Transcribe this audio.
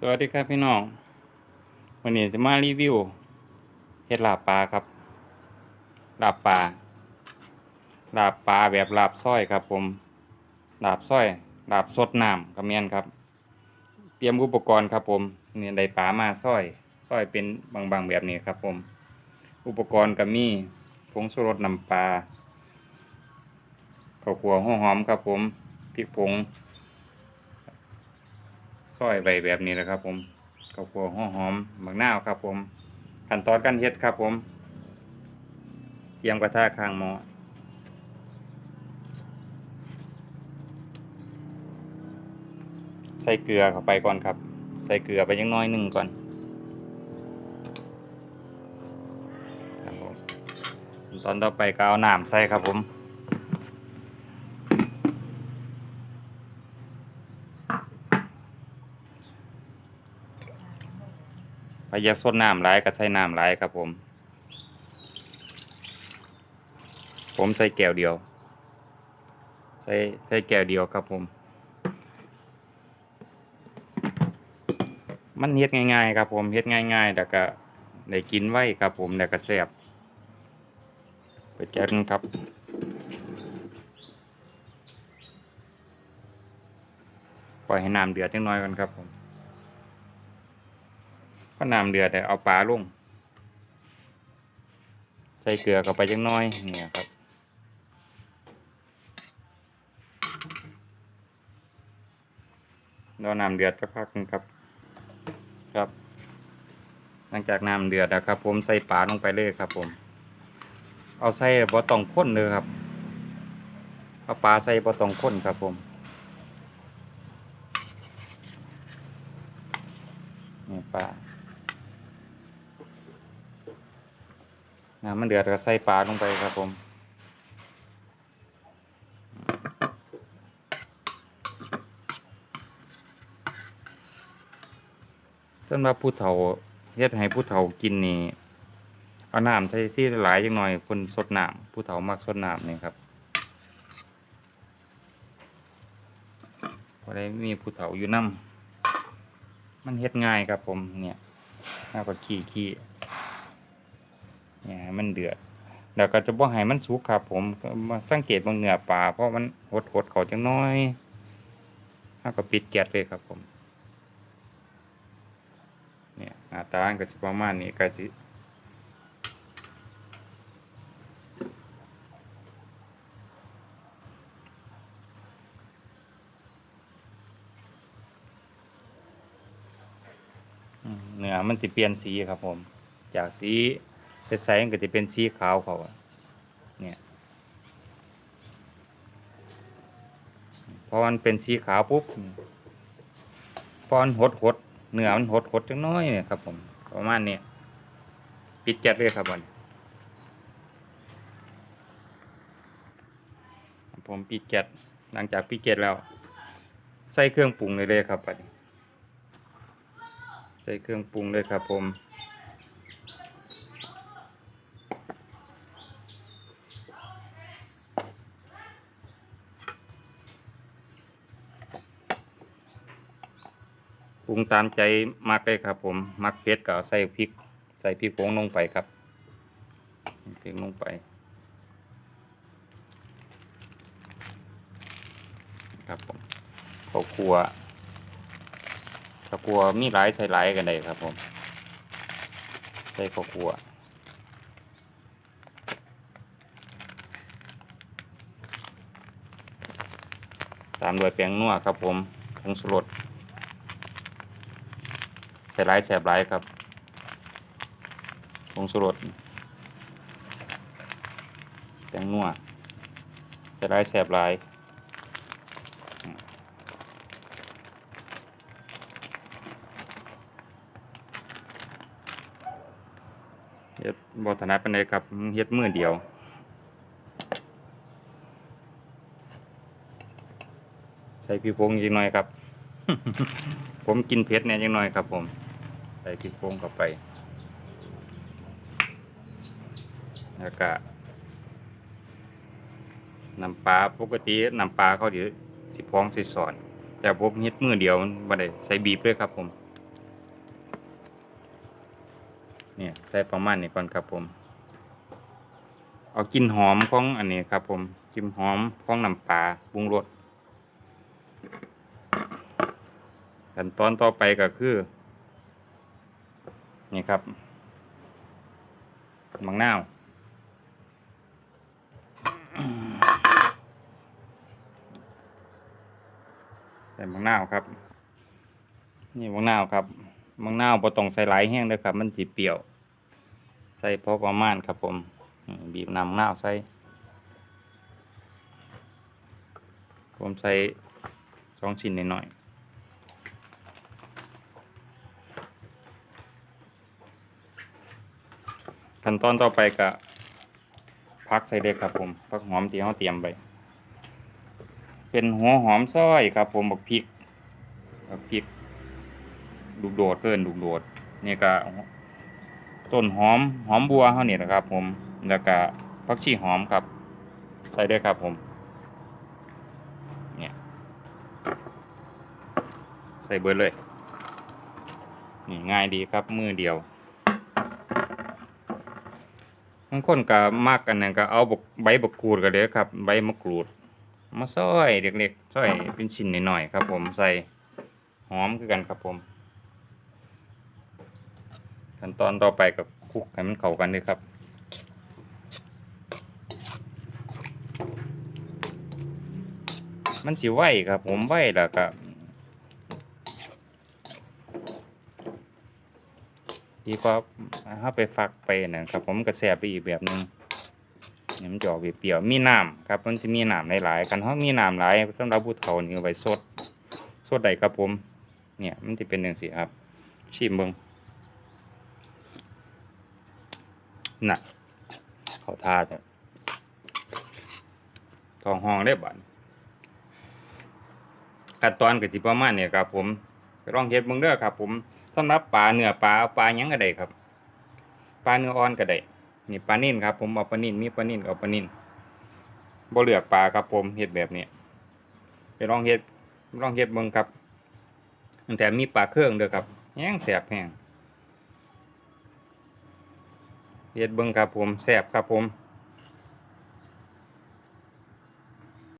สวัสดีครับพี่น้อง วันนี้จะมารีวิวเห็ดลาบปลาครับ ลาบปลา ลาบปลาแบบลาบส้อยครับ ผม ลาบส้อย ลาบสดน้ำกระเมียนครับ เตรียมอุปกรณ์ครับผมเนี่ยได้ปลามาส้อยส้อยเป็นบางๆแบบนี้ครับ ผม อุปกรณ์ก็มีผงชูรสน้ำปลาข้าวคั่วหัวหอมครับผม พริกผง ซอยไปแบบนี้นะครับ ผมข้าวคั่วหัวหอมหมักนาวครับ ผมขั้นตอนการเฮ็ดครับ ผมเตรียมกระทะข้างหม้อใส่เกลือเข้าไปก่อนครับ ใส่เกลือไปยังน้อยหนึ่งก่อนครับผมขั้นตอนต่อไปก็เอาน้ำใส่ครับผม อยากสดน้ำหลายก็ใส่น้ำหลายครับผม ผมใส่แก้วเดียว ใส่ใส่แก้วเดียวครับผม มันเฮ็ดง่ายๆครับผมเฮ็ดง่ายๆแต่ก็ได้กินไว้ครับผมแต่ก็แซ่บไปแกะกันครับปล่อยให้น้ำเดือดจังน้อยก่อนครับผม พอน้ำเดือดเอาปลาลง ใส่เกลือเข้าไปจังน้อยเนี่ยครับรอน้ำเดือดสักพักหนึงครับ ครับ หลังจากน้ำเดือดนะครับ ผมใส่ปลาลงไปเลยครับ ผม เอาใส่บ่ต้องข้นเลยครับเอาปลาใส่บ่ต้องข้นครับผม นี่ปลา น้ำ มันเดือดก็ใส่ปลาลงไปครับผมสำหรับผู้เฒ่าเฮ็ดให้ผู้เฒ่ากินนี่เอาน้ำใส่ที่หลายจังหน่อยคนสดน้ำผู้เฒ่ามักสดน้ำนี่ครับพอได้มีผู้เฒ่าอยู่น้ำมันเฮ็ดง่ายครับผมเนี่ยแล้วก็ขี้ขี้ เนี่ยมันเดือดแล้วก็จะบ่ให้มันสุกครับ ผมมาสังเกตบางเนื้อปลาเพราะมันหดหดๆเขาจังน้อยแล้วก็ปิดแก๊สเลยครับผมเนี่ยหน้าตาก็สิประมาณนี้ก็สิเนื้อมันสิเปลี่ยนสีครับผม จากสี ใสๆมันก็จะเป็นสีขาวเขาเนี่ยพอมันเป็นสีขาวปุ๊บพอมันหดหดเนื้อมันหดหดจังน้อยเนี่ยครับผมประมาณนี้ปิดแก๊สเลยครับวันผมปิดแก๊สหลังจากปิดแก๊สแล้ว ใส่เครื่องปรุงเลยเลยครับบัดนี้ใส่เครื่องปรุงเลยครับผม ปรุงตามใจมักเลยครับ ผมมักเผ็ดก็ใส่พริก ใส่พริกผงลงไปครับพริกลงไปครับผมข้าวคั่วข้าวคั่วมีหลายใส่หลายกันได้ครับผมใส่ข้าวคั่วตามด้วยแป้งนัวครับผมผงชูรสใส่ร้ายแสบร้ายครับผงสุรสแตงนัวใส่ร้ายแสบร้ายเฮ็ดบอถนัดปานใดครับเฮ็ดมือเดียวใส่พริกผงอีกหน่อยครับ ผมกินเผ็ดเนี่ยยังหน้อยครับผม ส่พริกโป่งเข้าไป แล้วก็น้ำปลาปกติน้ำปลาเขาเดี๋ยวสิพองสิสอน แต่ผมเฮ็ดมือเดียวมันบ่ได้ใส่บีบเลยครับผมเนี่ยใส่ประมาณนี้ก่อนครับผม เอากินหอมของอันนี้ครับผมกินหอมของน้ำปลาปรุงรสขั้นตอนต่อไปก็คือ นี่ครับมังนาวใส่มังนาวครับ นี่มังนาวครับมังนาวบ่ต้องใส่หลายแห้งด้อครับ มันสิเปรี้ยว ใส่พอประมาณครับผมบีบน้ำมะนาวใส่ผมใส่สองชิ้นหน่อย ขั้นตอนต่อไปก็พักใส่เด็กครับผมพักหอมที่เราเตรียมไปเป็นหัวหอมซอยครับ ผมบักพริกบักพริกลูกโดดเกินลูกโดดนี่ก็ต้นหอมหอมบัวเขาเนี่ยนะครับ ผมแล้วก็ผักชีหอมครับ ใส่ได้วยครับผมเนี่ยใส่เบิร์เลย นี่ง่ายดีครับมือเดียว บางคนก็มักอันนั้นก็เอาบกใบบกกรูดก็เลยครับ ใบมะกรูด มาซอยเล็กๆซอยเป็นชิ้นหน่อยๆครับ ผมใส่หอมคือกันครับผมขั้นตอนต่อไปกับคลุกให้มันเข้ากันเลยครับมันสิไหวครับผมไหวแล้วก็ ดีกว่าถ้าไปฟักไปนะครับผมก็แสบไปอีกแบบหนึงเนี่ยมันจะออกเปรี้ยวๆมีน้ำครับมันจะมีน้ำหลายๆกันเพราะมีน้ำหลายสำหรับผู้เฒ่านี่เอาไว้สดสดใดครับผม เนี่ยมันจะเป็นอย่งสีครับ ชิมเบิงน่ะเขาทาดเนี่ยทองห้องได้บัดขั้นตอนก็สิประมาณเนี่ยครับผมไปลองเฮ็ดเบิ่งเด้อครับผม สำหรับปลาเนื้อปลาปลายังก็ได้ครับ ปลาเนื้ออ่อนก็ได้นี่ปลานิ่นครับ ผมเอาปลานิ่นมีปลานิ่นกับปลานิ่นบ่เลือกปลาครับผมเฮ็ดแบบนี้ไปลองเฮ็ดลองเฮ็ดเบิ่งครับตั้งแต่มีปลาเครื่องเด้อครับแห้งแสบแห้งเฮ็ดเบิ่งครับผมแสบครับผม